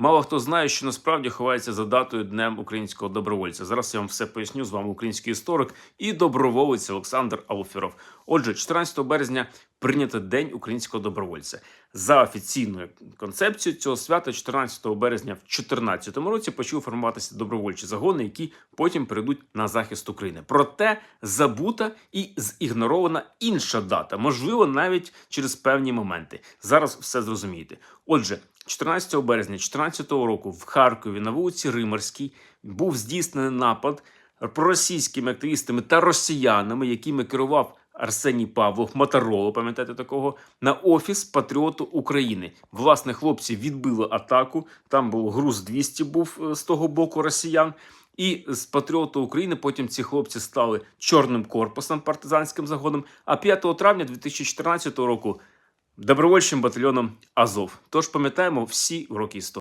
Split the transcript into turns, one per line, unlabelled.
Мало хто знає, що насправді ховається за датою Днем українського добровольця. Зараз я вам все поясню з вами український історик і доброволець Олександр Алферов. Отже, 14 березня прийнято День українського добровольця. За офіційною концепцією цього свята, 14 березня в 2014 році почали формуватися добровольчі загони, які потім перейдуть на захист України. Проте забута і зігнорована інша дата, можливо, навіть через певні моменти. Зараз все зрозумієте. Отже, 14 березня 2014 року в Харкові на вулиці Римарській був здійснений напад проросійськими активістами та росіянами, якими керував Арсеній Павлов, Мотороло, пам'ятаєте такого, на офіс Патріоту України. Власне, хлопці відбили атаку. Там був груз 200 був з того боку росіян. І з Патріоту України потім ці хлопці стали чорним корпусом партизанським загоном. А 5 травня 2014 року добровольчим батальйоном Азов. Тож пам'ятаємо всі уроки історії.